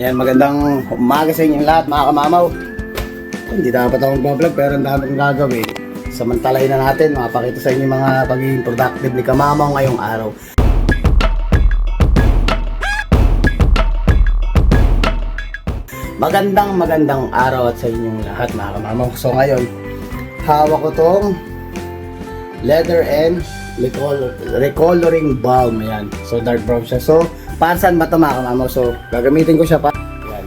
Yan, magandang umaga sa inyong lahat mga kamamaw. Hindi dapat ako mag-vlog pero ang dami kong gagawin. Samantalay na natin, mapakita sa inyo mga pagiging productive ni kamamaw ngayong araw. Magandang magandang araw at sa inyong lahat mga kamamaw. So ngayon, hawak ko tong leather and recolor, recoloring balm. Yan. So dark brown siya. So para saan ba ito mga kamamaw? So gagamitin ko siya pa. Yan.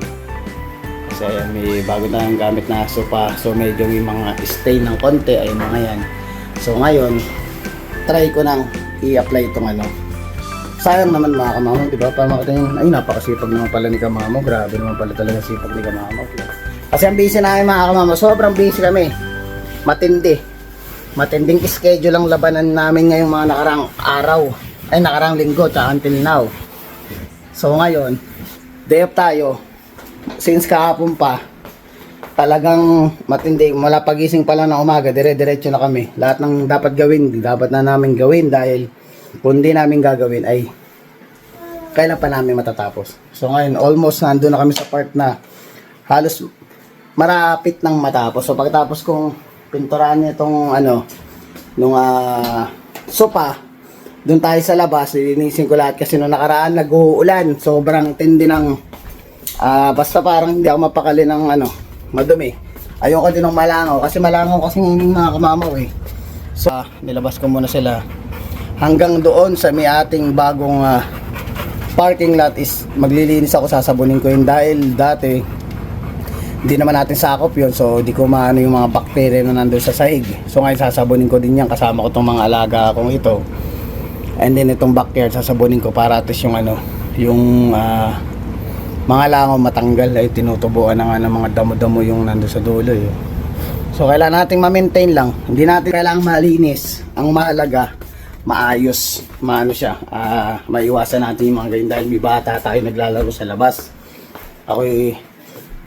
Kasi ayan, may bago tayong gamit na sopa. So medyo may mga stain ng konti. Ayun mga yan. So ngayon, try ko nang i-apply itong ano. Sayang naman mga kamamo, di ba? Para makita yung, ay napakasipag naman pala ni kamamo. Grabe naman pala talaga sipag ni kamamo. Kasi ang busy namin mga kamamo, sobrang busy kami. Matindi. Matinding schedule ang labanan namin ngayong mga nakarang araw. Ay nakarang linggo, tsaka until now. So ngayon, day tayo. Since kahapon pa, talagang matindi. Mula pagising pa lang ng umaga, dire-diretso na kami. Lahat ng dapat gawin, dapat na namin gawin dahil kung di namin gagawin ay kailan pa namin matatapos. So ngayon, almost nandun na kami sa part na halos marapit nang matapos. So pagtapos kong pinturahan niya itong ano, nung ah, sopa, doon tayo sa labas, lilinisin ko lahat kasi nung nakaraan nag-uulan. Sobrang tindi ng Ah, basta parang hindi ako mapakali ng ano, madumi. Ayoko din ng malangaw kasi malangaw kasi ng mga kamamaw eh. So, ah, nilabas ko muna sila hanggang doon sa may ating bagong ah, parking lot is maglilinis ako sasabunin ko yun dahil dati hindi naman natin sakop yun so di ko maano yung mga bakterya na nandun sa sahig so ngayon sasabunin ko din yan kasama ko tong mga alaga akong ito and then itong backyard sasabunin ko para at yung ano yung ah, mga langaw matanggal ay tinutubuan na nga ng mga damo-damo yung nando sa dulo eh. So kailangan nating ma-maintain lang. Hindi natin kailangan malinis. Ang mahalaga, maayos. Maano siya, ah, maiwasan natin yung mga ganyan dahil may bata tayo naglalaro sa labas. Ako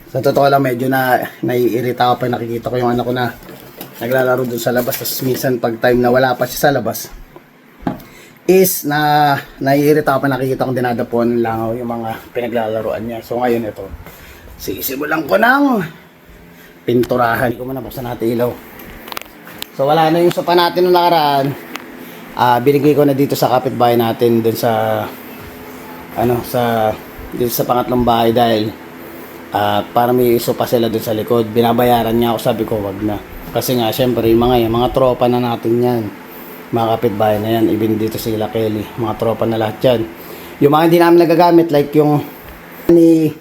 sa totoo lang medyo na naiirita ako pag nakikita ko yung anak ko na naglalaro dun sa labas. Tapos minsan pag time na wala pa siya sa labas, is na naiirita pa nakikita kong dinadapuan ng langaw yung mga pinaglalaroan niya. So ngayon ito, sisimulan ko ng pinturahan. Hindi ko muna buksan natin ilaw. So wala na yung sopa natin nung nakaraan. Ah, binigay ko na dito sa kapitbahay natin dun sa ano sa dito sa pangatlong bahay dahil ah, para may sopa sila dun sa likod. Binabayaran niya ako sabi ko wag na. Kasi nga syempre yung mga yan, mga tropa na natin yan mga kapitbahay na yan, even dito sila Kelly, mga tropa na lahat yan. Yung mga hindi namin nagagamit, like yung ni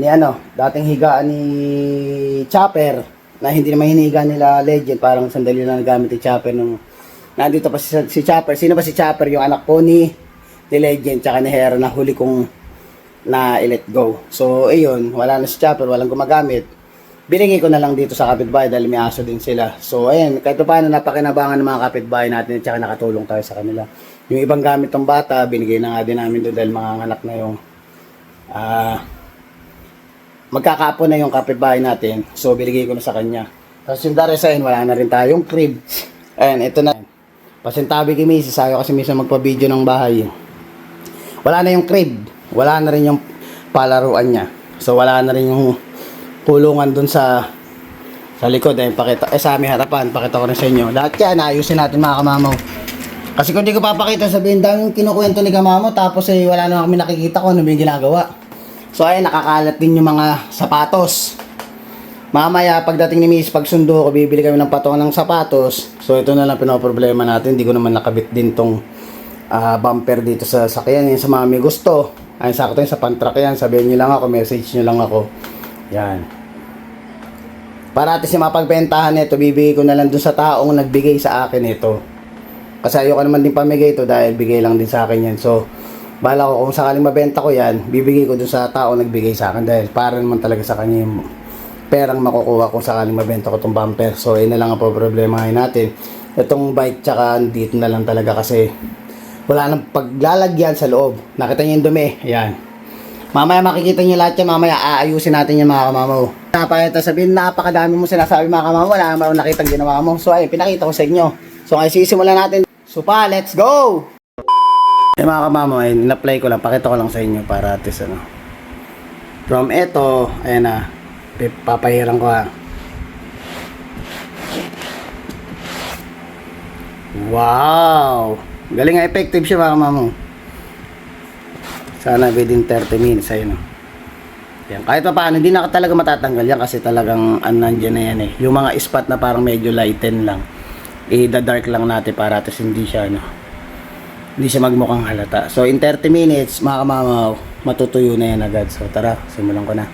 ni ano, dating higaan ni Chopper, na hindi naman hinihiga nila Legend, parang sandali lang nagamit ni Chopper nung nandito pa si, si Chopper. Sino ba si Chopper? Yung anak ko ni, ni Legend, tsaka ni Hera na huli kong na i-let go. So, ayun, wala na si Chopper, walang gumagamit binigay ko na lang dito sa kapitbahay dahil may aso din sila. So, ayan, kahit pa paano napakinabangan ng mga kapitbahay natin at saka nakatulong tayo sa kanila. Yung ibang gamit ng bata, binigay na nga din namin doon dahil mga anak na yung ah magkakapo na yung kapitbahay natin. So, binigay ko na sa kanya. Tapos yung darasain, wala na rin tayong crib. Ayan, ito na. Pasintabi kay Mrs. Ayaw kasi minsan magpa-video ng bahay. Wala na yung crib. Wala na rin yung palaruan niya. So, wala na rin yung kulungan dun sa sa likod eh, pakita, eh sa aming harapan, pakita ko rin sa inyo. Lahat yan, ayusin natin mga kamamaw. Kasi kung di ko papakita, sabihin daming kinukwento ni kamamo, tapos eh wala na kami nakikita ko ano yung ginagawa. So ayun, nakakalat din yung mga sapatos. Mamaya, pagdating ni Miss, pagsundo ko, bibili kami ng patungan ng sapatos. So ito na lang pinoproblema natin, hindi ko naman nakabit din tong ah, bumper dito sa sakyan. Yung sa mga may gusto, ayun sakto yun sa pantrak yan, sabihin nyo lang ako, message nyo lang ako. Yan. Para atin siya mapagbentahan nito, bibigay ko na lang dun sa taong nagbigay sa akin ito. Kasi ayoko naman din pamigay ito dahil bigay lang din sa akin yan. So, bala ko kung sakaling mabenta ko yan, bibigay ko dun sa taong nagbigay sa akin dahil para naman talaga sa kanya yung perang makukuha kung sakaling mabenta ko itong bumper. So, yun na lang ang problema ngayon natin. Itong bike tsaka dito na lang talaga kasi wala nang paglalagyan sa loob. Nakita niyo yung dumi. Ayan. Mamaya makikita niyo lahat yan. Mamaya aayusin natin yan mga kamamaw. Napakita sabihin, napakadami mo sinasabi mga kamamaw. Wala naman akong nakita ginawa mo. So ayun, pinakita ko sa inyo. So ay sisimulan natin. So pa, let's go! Eh mga kamamaw, ay in-apply ko lang. Pakita ko lang sa inyo para at ano. From ito, ayan na, papahiran ko ha. Wow! Galing nga effective siya mga mamo. Sana within 30 minutes, ayun o. Yan. Kahit pa paano, hindi na talaga matatanggal yan kasi talagang ano nandiyan na yan eh. Yung mga spot na parang medyo lighten lang. I-dark lang natin para at hindi siya ano, hindi siya magmukhang halata. So in 30 minutes, mga kamamaw, matutuyo na yan agad. So tara, simulan ko na.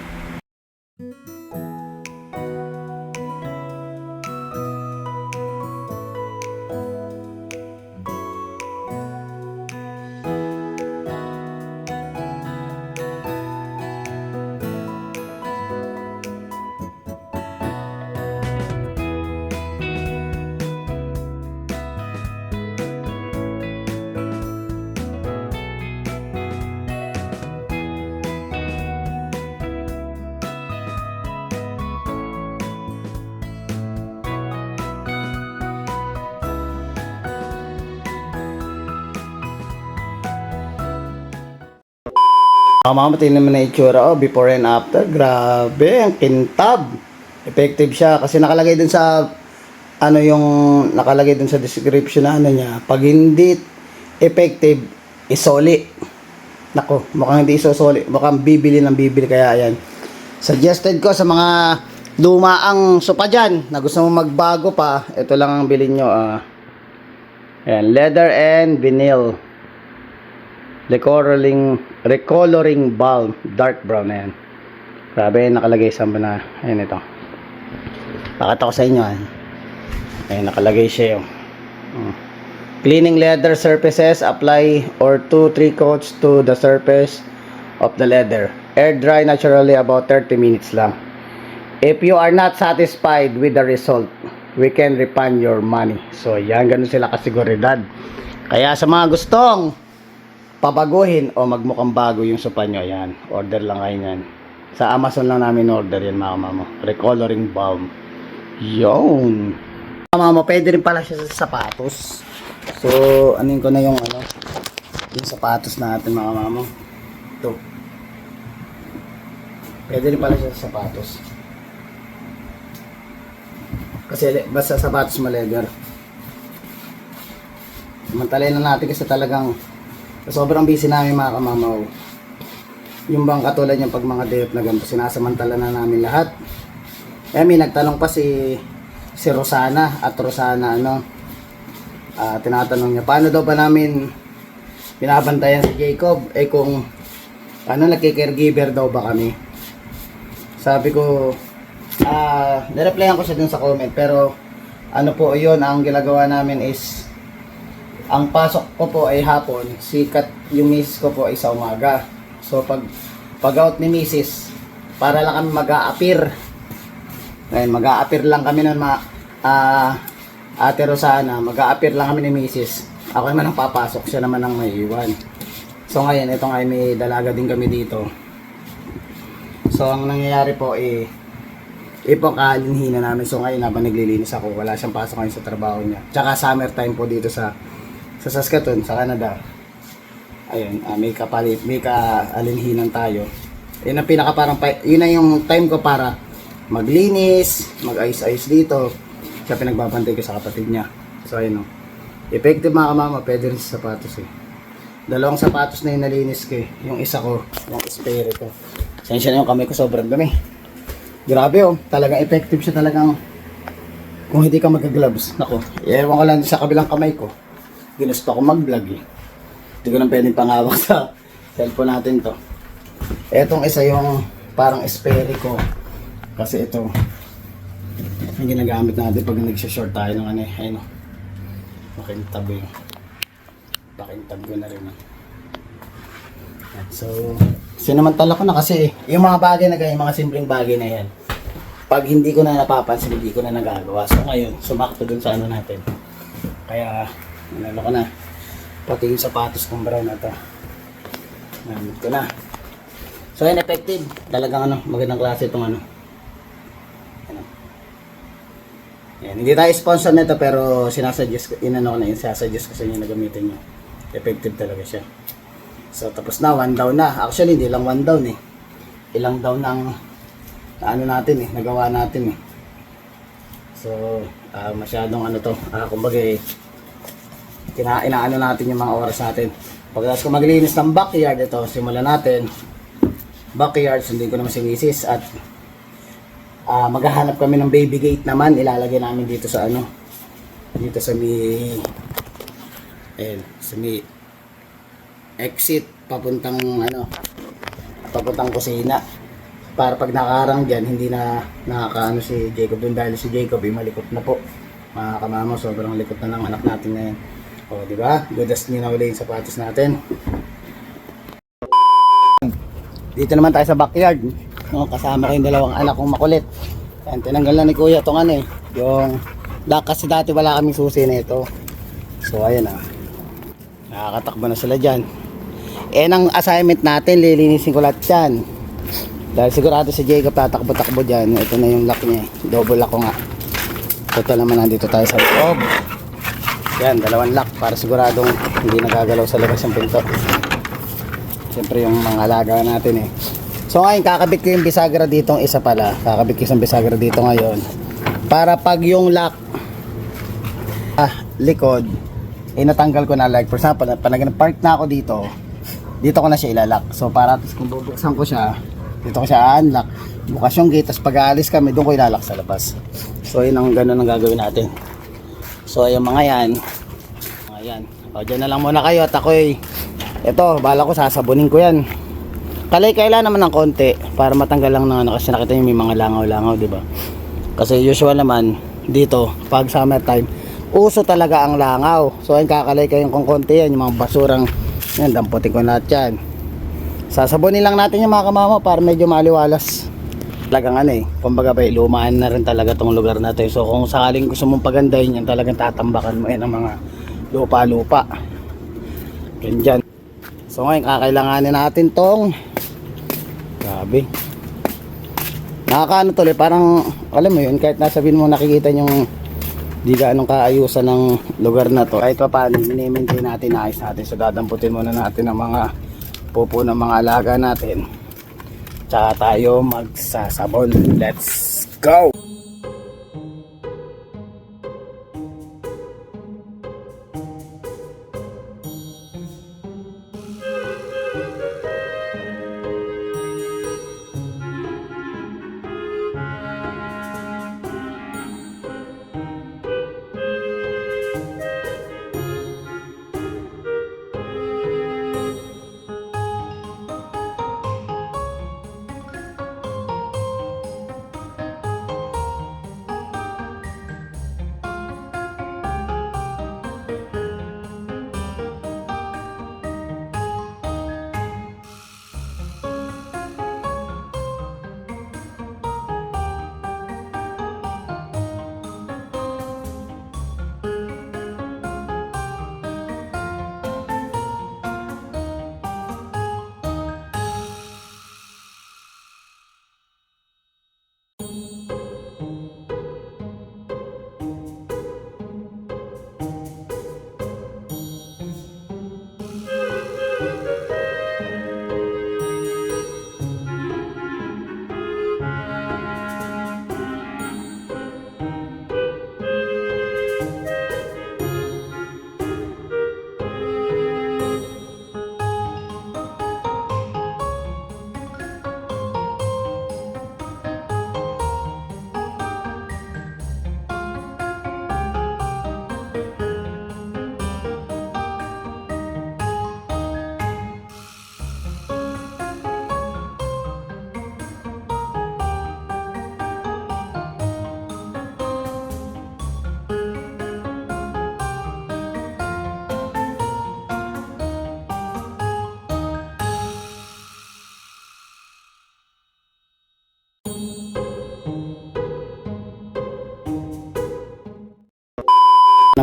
Mamamatay naman na itsura, oh, before and after. Grabe, ang kintab. Effective siya kasi nakalagay dun sa ano yung nakalagay dun sa description na ano niya. Pag hindi effective, isoli. Nako, mukhang hindi isosoli. Mukhang bibili ng bibili kaya ayan. Suggested ko sa mga lumaang sopa dyan na gusto mo magbago pa, ito lang ang bilhin nyo. ah ayan, leather and vinyl recoloring recoloring balm dark brown na yan. Grabe nakalagay sa na ayun ito. Pakita ko sa inyo ah. ayun nakalagay siya yung Mm. cleaning leather surfaces apply or 2-3 coats to the surface of the leather. Air dry naturally about 30 minutes lang. If you are not satisfied with the result we can refund your money. So yan ganun sila kasiguridad kaya sa mga gustong pabaguhin o magmukhang bago yung sopa nyo, yan. Order lang kayo yan. Sa Amazon lang namin order yan, mga mamo. Recoloring balm. Yun. Mga mamo, pwede rin pala siya sa sapatos. So, anin ko na yung ano, yung sapatos natin, mga mamo. Ito. Pwede rin pala siya sa sapatos. Kasi basta sapatos mo leather. Samantalay na natin kasi talagang sobrang busy namin mga kamamaw. Yung bang katulad yung pag mga date na ganito, sinasamantala na namin lahat. Eh, may nagtanong pa si si Rosana at Rosana ano ah, tinatanong niya paano daw ba namin binabantayan si Jacob eh kung ano nagki-caregiver daw ba kami sabi ko ah nireplyan ko siya dun sa comment pero ano po yun ang ginagawa namin is ang pasok ko po ay hapon, sikat yung misis ko po ay sa umaga. So pag pag out ni misis, para lang kami mag-a-appear. Ngayon, mag-a-appear lang kami ng ma ah, Ate Rosana, mag-a-appear lang kami ni misis. Ako naman ang papasok, siya naman ang may iwan. So ngayon, ito nga ay may dalaga din kami dito. So ang nangyayari po eh, ipakalinhina namin. So ngayon habang naglilinis ako, wala siyang pasok ngayon sa trabaho niya. Tsaka summertime po dito sa sa Saskatoon, sa Canada. Ayun, ah, may kapalit, may kaalinhinan tayo. Yun ang pinaka parang, pa- yun na yung time ko para maglinis, mag-ayos-ayos dito. Siya pinagbabantay ko sa kapatid niya. So ayun o. Effective mga kamama, pwede rin sa sapatos eh. Dalawang sapatos na yung nalinis ko eh. Yung isa ko, yung spare ko. Sensya na yung kamay ko, sobrang dumi. Grabe oh, talagang effective siya talagang kung hindi ka magka-gloves. Nako, ewan ko lang sa kabilang kamay ko. Ginusto ko mag-vlog eh. Hindi ko nang pwedeng pangawak sa cellphone natin to. Etong isa yung parang spare ko. Kasi ito, yung ginagamit natin pag nagsha-short tayo ng ano eh. Ayun oh. Makintab yun. Makintab ko na rin. Yan, So, sinamantala ko na kasi eh. Yung mga bagay na ganyan, mga simpleng bagay na yan. Pag hindi ko na napapansin, hindi ko na nagagawa. So ngayon, sumakto dun sa ano natin. Kaya, ano ko na. Pati yung sapatos kong brown na to. Namit ko na. So yan, effective. Talagang ano, magandang klase itong ano. Ano. Yan, hindi tayo sponsor nito pero sinasuggest ko, inano ko na yun, sinasuggest ko sa inyo na gamitin nyo. Effective talaga siya. So tapos na, one down na. Actually, hindi lang one down eh. ilang daw ng na ano natin eh, nagawa natin eh. So, ah, masyadong ano to, ah, kumbaga eh, kina, inaano natin yung mga oras natin. Pagkatapos ko maglinis ng backyard, ito, simulan natin. Backyard, sundin ko naman si Mrs. at ah, maghahanap kami ng baby gate naman, ilalagay namin dito sa ano, dito sa may, ayun, sa may exit, papuntang ano, papuntang kusina para pag nakaharang dyan, hindi na nakakaano si Jacob dun dahil si Jacob ay malikot na po. Mga kamama, sobrang likot na ng anak natin ngayon. O, di ba? Good as new na uli yung sapatos natin. Dito naman tayo sa backyard. O, kasama ko dalawang anak kong makulit. Yan, tinanggal na ni Kuya itong ano eh. Yung lock kasi dati wala kaming susi na ito. So, ayan ah. Nakakatakbo na sila dyan. Eh, ang assignment natin, lilinisin ko lahat yan. Dahil sigurado si Jacob tatakbo-takbo dyan. Ito na yung lock niya. eh. Double lock ko nga. Total naman nandito tayo sa loob. Yan, dalawang lock para siguradong hindi nagagalaw sa labas ng pinto. Siyempre yung mga alaga natin eh. So ngayon, kakabit ko yung bisagra dito isa pala. Kakabit ko yung bisagra dito ngayon. Para pag yung lock ah, likod, eh natanggal ko na like for example, pag nag-park na ako dito, dito ko na siya ilalak. So para at least kung bubuksan ko siya, dito ko siya unlock. Bukas yung gate, tapos pag aalis kami, doon ko ilalak sa labas. So yun ang ganun ang gagawin natin. So yung mga yan, mga yan. O dyan na lang muna kayo at ako'y, ito, bala ko sasabunin ko yan. Kalay kailan naman ng konti para matanggal lang ng ano kasi nakita niyo may mga langaw-langaw, di ba? Kasi usual naman dito pag summertime, uso talaga ang langaw. So ayun kakalay kayong kung konti yan, yung mga basurang yan, damputin ko lahat yan. Sasabunin lang natin yung mga kamama para medyo maliwalas. Talagang ano eh, kumbaga ba, lumaan na rin talaga tong lugar na to. eh. So kung sakaling gusto mong pagandahin yan, talagang tatambakan mo yan ng mga lupa-lupa. Ganyan. So ngayon kakailanganin natin tong Grabe. Nakakaano tuloy, parang alam mo yun, kahit nasabihin mo nakikita yung di gaanong kaayusan ng lugar na to. Kahit pa paano, minimaintain natin, ayos natin. So dadamputin muna natin ang mga pupo ng mga alaga natin. Tsaka tayo magsasabon. Let's go!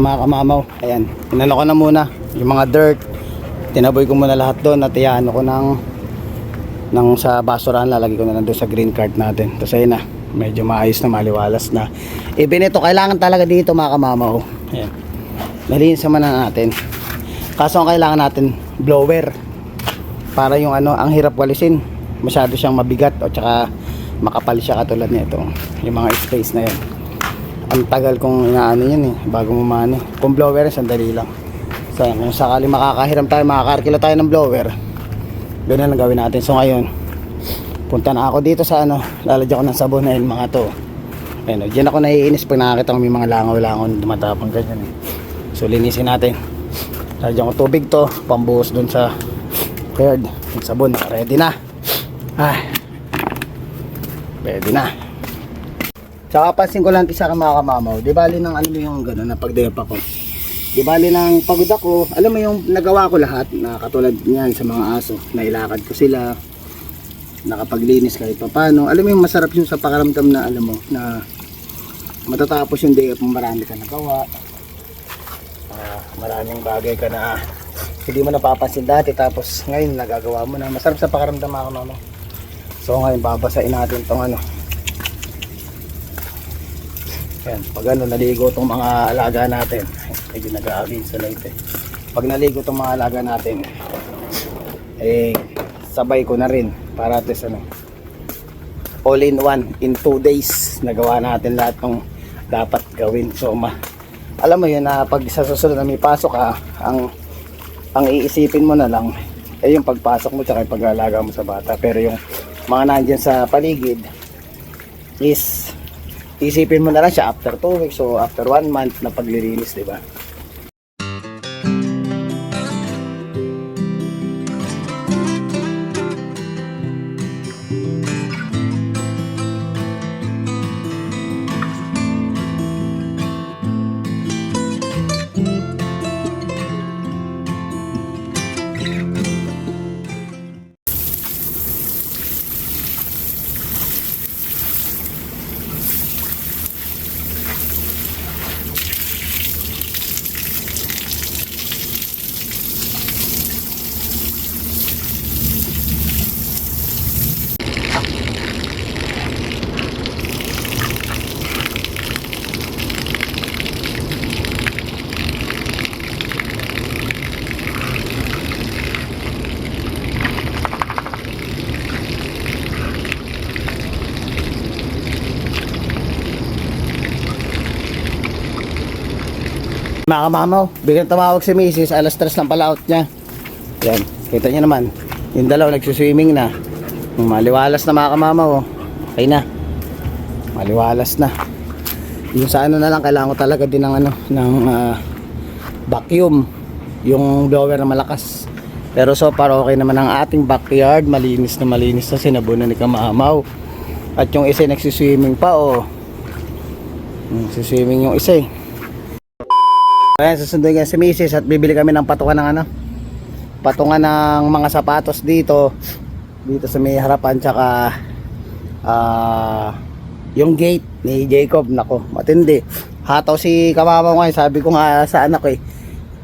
Mga kamamaw. Ayan, inano ko na muna yung mga dirt. Tinaboy ko muna lahat doon at iyaano ko ng ng sa basurahan lalagay ko na lang doon sa green card natin. Tapos ayun na, medyo maayos na maliwalas na. Even ito, kailangan talaga dito mga kamamaw. Ayan. Malinis naman na natin. Kaso ang kailangan natin, blower. Para yung ano, ang hirap walisin. masyado siyang mabigat o tsaka makapal siya katulad nito yung mga space na yan ang tagal kong inaano yan eh bago mamano kung blower sandali lang. So kung sakali makakahiram tayo makakarkila tayo ng blower ganun lang gawin natin. So ngayon punta na ako dito sa ano lalagyan ko ng sabon na yun mga to. Ayun o dyan ako naiinis pag nakakita ko may mga langaw-langaw na dumatapang ganyan eh. so linisin natin. Lalagyan ko tubig to pambuhos dun sa curd sabon ready na. Ah ready na Tsaka pansin ko lang isa ka mga kamamaw, di bali ng alam mo yung gano'n na pagdepa ko. Di bali ng pagod ako, alam mo yung nagawa ko lahat na katulad niyan sa mga aso, nailakad ko sila, nakapaglinis kahit pa paano. Alam mo yung masarap yung sa pakaramdam na alam mo, na matatapos yung day off mo, marami ka nagawa. Ah, maraming bagay ka na hindi mo napapansin dati tapos ngayon nagagawa mo na. Masarap sa pakaramdam mga kamamaw. So ngayon babasain natin tong ano, Yan, pag ano, naligo itong mga alaga natin, medyo nag-aagin sa light eh. Pag naligo itong mga alaga natin, eh, sabay ko na rin para at least ano, all in one, in 2 days, nagawa natin lahat ng dapat gawin. So, ma, alam mo yun na pag sa susunod na may pasok ka, ang, ang iisipin mo na lang, eh yung pagpasok mo tsaka yung pag-alaga mo sa bata. Pero yung mga nandyan sa paligid, is isipin mo na lang siya after 2 weeks o after 1 month na paglilinis, di ba? Mga kamamaw, biglang tumawag si Mrs. Alas 3 lang pala out niya. Yan, kita niyo naman. Yung dalaw nagsuswimming na. Maliwalas na mga kamamaw. oh. Okay na. Maliwalas na. Yung sa ano na lang, kailangan ko talaga din ng ano, ng ah, vacuum. Yung blower na malakas. Pero so far okay naman ang ating backyard. Malinis na malinis na sinabunan ni kamamaw. At yung isa nagsiswimming pa oh. Nagsiswimming yung isa eh. Ayan, susunduin nga si Mrs. at bibili kami ng patungan ng ano patungan ng mga sapatos dito dito sa may harapan tsaka ah yung gate ni Jacob. Nako matindi. Hataw si kamama ngayon. Sabi ko nga sa anak ko eh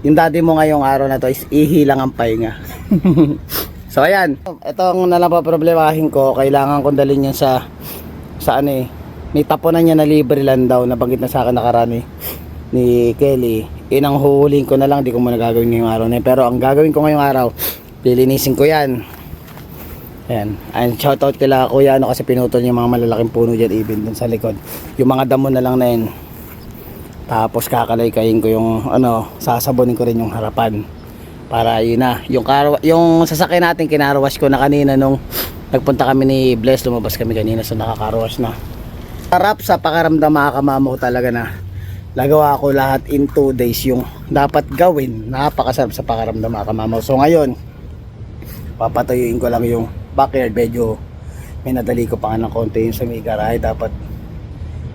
yung daddy mo ngayong araw na to is ihilang ang pahinga. So ayan. Itong nalang pa problemahin ko kailangan kong dalhin yan sa sa ano eh may tapunan niya na libre lang daw. Nabanggit na sa akin nakarani ni Kelly yun ang huhuling ko na lang di ko muna gagawin ngayong araw na yun. pero ang gagawin ko ngayong araw lilinisin ko yan Ayan. And shoutout kila Kuya ano kasi pinutol yung mga malalaking puno dyan even dun sa likod. Yung mga damo na lang na yun. Tapos kakalay-kayin ko yung ano, sasabonin ko rin yung harapan. Para yun na. Yung, karawa, yung sasakyan natin kinarawas ko na kanina nung nagpunta kami ni Bless. Lumabas kami kanina so nakakarawas na. Sarap sa pakaramdam mga kamamo talaga na nagawa ko lahat in 2 days yung dapat gawin. Napakasarap sa pakaramdam mga kamamo. So ngayon, papatuyuin ko lang yung backyard. Medyo may nadali ko pa nga ng konti yung sa may dapat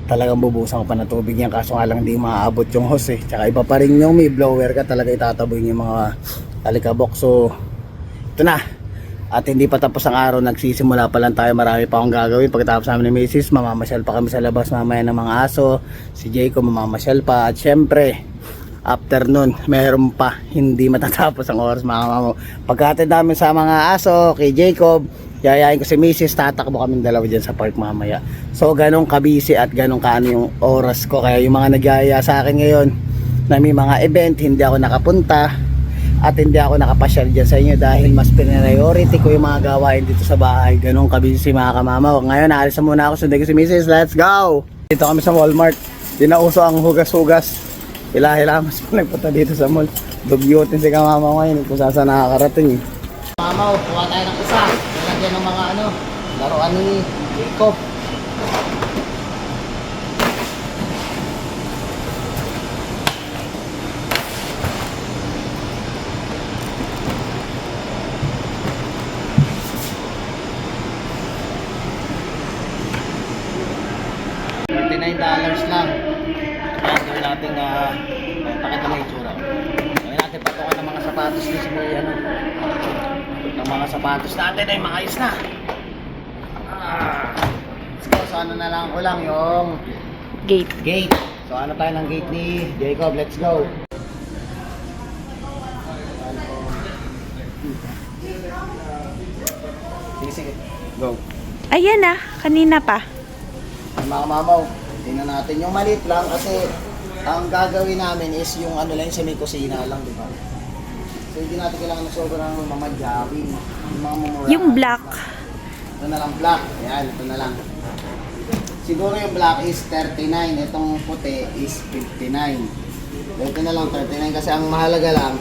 talagang bubusan ko pa ng tubig yan. Kaso nga lang hindi maaabot yung hose. Eh tsaka iba pa rin yung may blower ka talaga itataboy yung mga alikabok so ito na at hindi pa tapos ang araw nagsisimula pa lang tayo marami pa akong gagawin pagkatapos namin ni Mrs. mamamasyal pa kami sa labas mamaya ng mga aso si Jacob mamamasyal pa at syempre after nun, meron pa hindi matatapos ang oras mga mamo. Pagkatid namin sa mga aso, kay Jacob, yayain ko si Mrs. tatakbo kami dalawa dyan sa park mamaya. So, ganong kabisi at ganong kaano yung oras ko. Kaya yung mga nagyaya sa akin ngayon na may mga event, hindi ako nakapunta. At hindi ako nakapasyal dyan sa inyo dahil mas priority ko yung mga gawain dito sa bahay. Ganun kabisi mga kamamaw. Ngayon, naalis na muna ako. Sunday ko si Mrs. Let's go! Dito kami sa Walmart. Di na uso ang hugas-hugas. Hila-hila mas pa nagpunta dito sa mall. Dugyutin si kamamaw ngayon kung saan nakakarating. Mamaw, kuha tayo ng isa. Nalagyan ng mga ano, laruan ni Jacob. $39 lang. Kaya gawin natin, ah, pakita mo yung itsura. Gawin natin patukan ng mga sapatos ni si ano. Ng mga sapatos natin ay maayos na. Ah. So ano na lang ko lang yung Gate. gate. So ano tayo ng gate ni Jacob? Let's go. Sige, sige. Go. Ayan na, kanina pa. Ay, mga mamaw, tingnan natin. Yung maliit lang kasi ang gagawin namin is yung ano lang, sa may kusina lang, di ba? So hindi natin kailangan ng sobrang mamadyawin. Yung mga mumura. Yung black. Ito na lang black. Ayan, ito na lang. Siguro yung black is 39. Itong puti is 59. Ito na lang 39 kasi ang mahalaga lang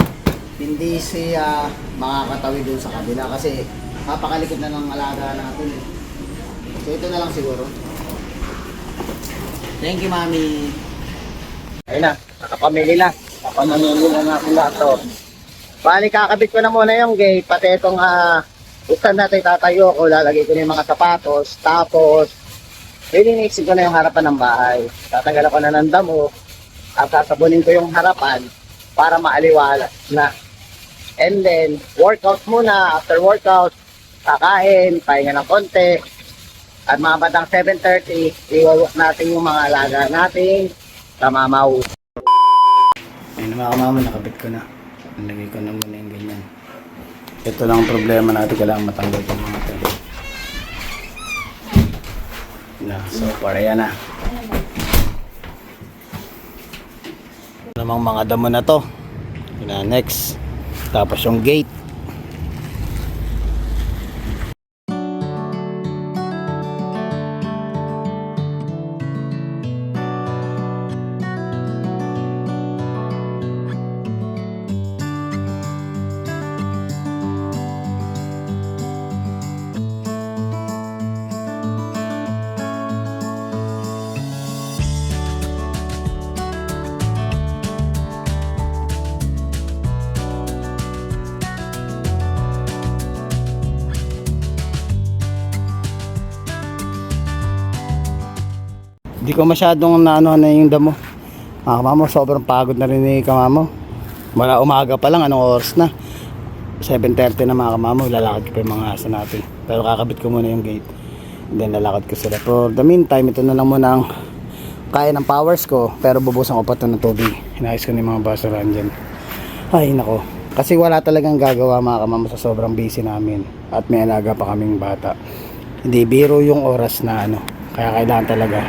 hindi siya makakatawi dun sa kabila kasi napakalikod na ng alaga natin. eh. So ito na lang siguro. Thank you, Mami. Ayun na, nakapamili na. Nakapamili na na akong lahat to. Bali, kakabit ko na muna yung gate, pati itong uh, stand natin tatayo ko, lalagay ko na yung mga sapatos, tapos lilinisin ko na yung harapan ng bahay. Tatanggal ko na ng damo, at sasabunin ko yung harapan para maaliwala na. And then, workout muna, after workout, kakain, pahinga ng konti, at mga batang 7.30, iwawak natin yung mga alaga natin sa mamaw. Ayun mga kamama, nakabit ko na. Nalagay ko na muna yung ganyan. Ito lang ang problema natin, kailangan matanggal itong mga ito. Na, so para yan na. Namang mga damo na to. Na, next. Tapos yung gate. Hindi ko masyadong naano na yung damo. Mga kamamo, sobrang pagod na rin ni kamamo. Wala umaga pa lang, anong oras na? 7.30 na mga kamamo, lalakad pa yung mga asa natin. Pero kakabit ko muna yung gate. And then lalakad ko sila. For the meantime, ito na lang muna ang kaya ng powers ko. Pero bubusan ko pa ito ng tubig. Hinayos ko na yung mga basurahan dyan. Ay, nako. Kasi wala talagang gagawa mga kamamo sa sobrang busy namin. At may alaga pa kaming bata. Hindi biro yung oras na ano. Kaya kailangan talaga.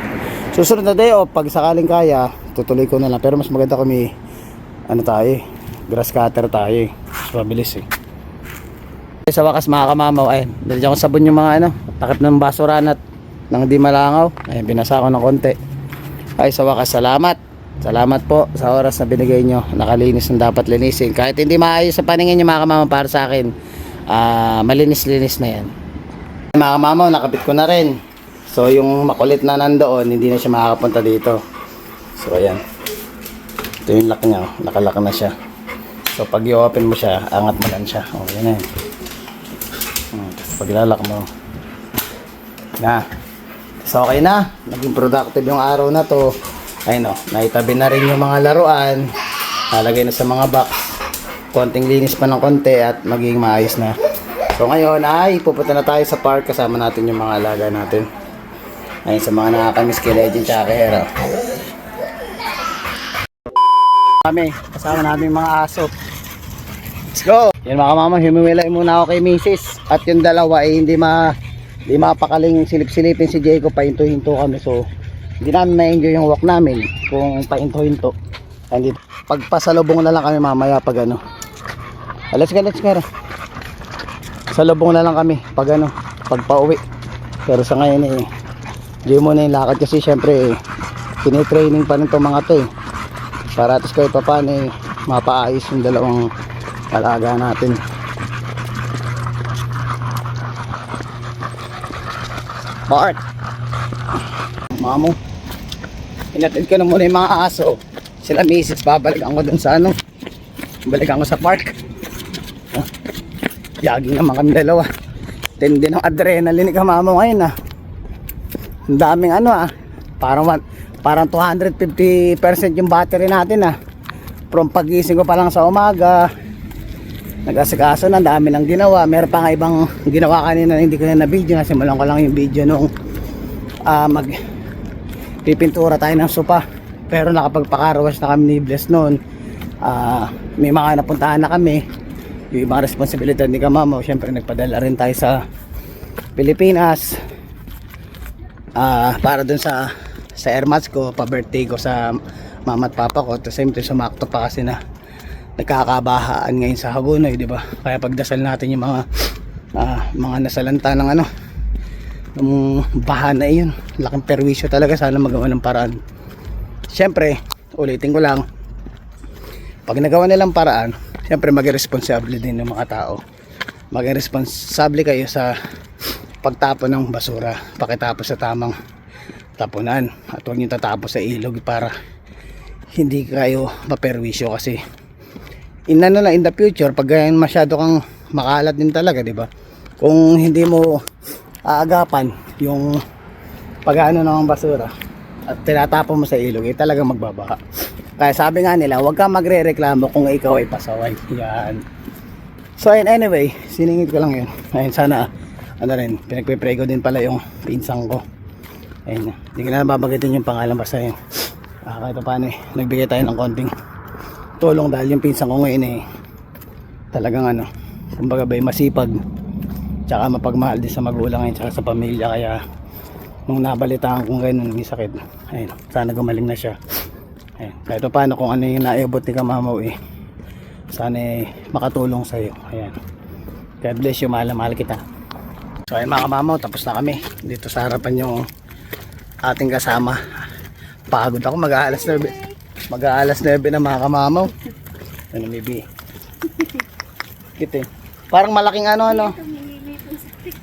Susunod na day off, pag sakaling kaya, tutuloy ko na lang. Pero mas maganda kami, ano tayo eh, grass cutter tayo eh. Mas mabilis eh. Sa wakas mga kamamaw, ay, dali ko sabon yung mga ano, takip ng basurahan at nang di malangaw. Ay, binasa ko ng konti. Ay, sa wakas, salamat. Salamat po sa oras na binigay nyo. Nakalinis ng dapat linisin. Kahit hindi maayos sa paningin nyo mga kamamaw para sa akin, ah, malinis-linis na yan. Mga kamamaw, nakabit ko na rin. So, yung makulit na nandoon, hindi na siya makakapunta dito. So, ayan. Ito yung lock niya. oh. Na siya. So, pag i-open mo siya, angat mo lang siya. O, yan yun. Hmm, pag ilalak mo, na. So, okay na. Naging productive yung araw na to. Ayun o, naitabi na rin yung mga laruan. Nalagay na sa mga box. Konting linis pa ng konti at magiging maayos na. So ngayon ay pupunta na tayo sa park kasama natin yung mga alaga natin. Ayun sa mga nakakamiss kay Legend tsaka kay Hero. Kami, kasama yung mga aso. Let's go! Yan mga mama, humiwilay muna ako kay Mrs. At yung dalawa ay hindi ma hindi mapakaling silip-silipin si Jacob pahinto-hinto kami. So, hindi namin na-enjoy yung walk namin kung pahinto-hinto. Hindi. Pagpasalubong na lang kami mamaya pag ano, let's go, let's go. Sa lubong na lang kami pag ano, pag pauwi. Pero sa ngayon eh, di mo na yung lakad kasi syempre eh, pa rin itong mga to eh. Para atas kahit pa paano eh, mapaayos yung dalawang alaga natin. Bart! Mamo, inatid ko na muna yung mga aso. Sila misis, babalikan ko dun sa ano. Balikan ko sa park. Oh, Yaging naman kami dalawa. Tindi ng adrenaline ni kamamo ngayon ah. Ang daming ano ah. Parang, parang 250% yung battery natin ah. From pagising ko pa lang sa umaga. Nag-asikaso na, dami nang ginawa. Meron pa nga ibang ginawa kanina na hindi ko na na-video. Nasimulan ko lang yung video nung ah, mag pipintura tayo ng sopa. Pero nakapagpakarawas na kami ni Bless noon. Ah, may mga napuntahan na kami. Yung ibang responsibilidad ni Kamamo, syempre nagpadala rin tayo sa Pilipinas. Ah, para dun sa sa air mats ko, pa-birthday ko sa mama at papa ko. At same time, sumakto pa kasi na nagkakabahaan ngayon sa Hagonoy, di ba? Kaya pagdasal natin yung mga ah, mga nasalanta ng ano, ng baha na yun. Laking perwisyo talaga sana magawa ng paraan. Siyempre, ulitin ko lang, pag nagawa nilang paraan, siyempre maging responsable din ng mga tao. Maging responsable kayo sa pagtapon ng basura, pakitapos sa tamang tapunan. At huwag nyo tatapos sa ilog para hindi kayo maperwisyo kasi in ano na in the future pag ganyan masyado kang makalat din talaga di ba? Kung hindi mo aagapan yung pag-ano ng basura at tinatapon mo sa ilog eh talaga magbabaha. Kaya sabi nga nila huwag kang magre-reklamo kung ikaw ay pasaway. Yan. So anyway siningit ko lang yun. Ayun sana ano rin pinagpipray ko din pala yung pinsang ko. Ayun. Hindi ko na babagitin yung pangalan basta yun. Ah, kahit pa paano eh nagbigay tayo ng konting tulong dahil yung pinsan ko ngayon eh talagang ano kumbaga ba masipag tsaka mapagmahal din sa magulang ngayon tsaka sa pamilya kaya nung nabalitaan kong ganun may sakit. Ayun sana gumaling na siya. Ayun kahit pa paano kung ano yung naibot ni kamamaw eh sana eh, makatulong sa'yo. Ayan God bless you mahal mahal kita so ayun mga kamamaw tapos na kami dito sa harapan yung ating kasama pagod ako mag-aalas 9 mag-aalas 9 na mga kamamaw ano maybe Kite. Parang malaking ano ano.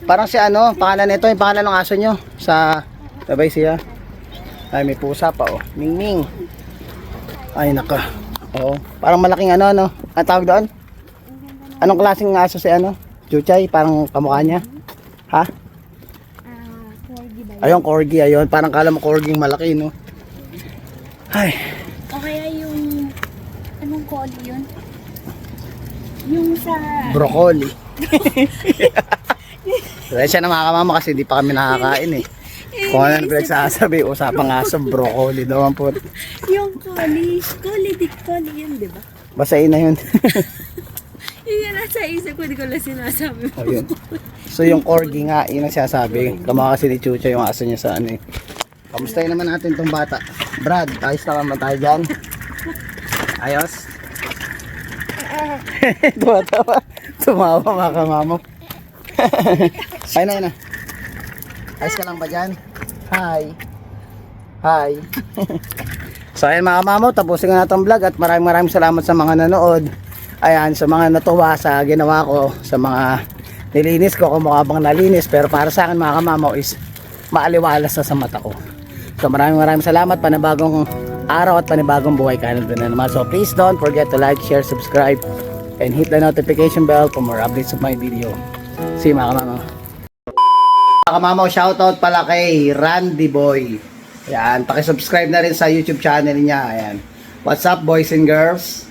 Parang si ano, pangalan nito, yung pangalan ng aso nyo sa sabay siya. Ay may pusa pa oh. Mingming. Ay naka. Oo. Parang malaking ano ano. Ang tawag doon? Anong klaseng aso si ano? Chuchay, parang kamukha niya. Ha? Ayun, corgi, ayun. Parang kala mo corgi malaki, no? Ay, O kaya yung... Anong collie yun? Yung sa... broccoli. Kaya siya na mga kamama kasi di pa kami nakakain eh. Kung ano yung pinagsasabi, usapang aso, broccoli daw ang po. Yung collie. Collie, di collie yun, di ba? Basahin na yun. Yun yung nasa isip ko, di ko lang sinasabi mo. Ayun. So yung corgi nga, yun ang sinasabi. Kamukha kasi ni Chucha yung aso niya sa ano eh. Kamustahin naman natin tong bata. Brad, ayos na naman tayo dyan. Ayos? Tumawa-tawa. Tumawa mga kamamo. Ayun na, ayun na. Ayos ka lang ba dyan? Hi. Hi. so ayun mga kamamo, tapusin ko na vlog at maraming maraming salamat sa mga nanood. Ayan, sa mga natuwa sa ginawa ko, sa mga nilinis ko, kung mukha nalinis. Pero para sa akin mga kamamo is maaliwalas na sa mata ko. So maraming maraming salamat, panibagong araw at panibagong buhay kanan na naman. So please don't forget to like, share, subscribe, and hit the notification bell for more updates of my video. See you mga kamamo. Mga kamamo, shoutout pala kay Randy Boy. Ayan, pakisubscribe na rin sa YouTube channel niya. Ayan. What's up boys and girls?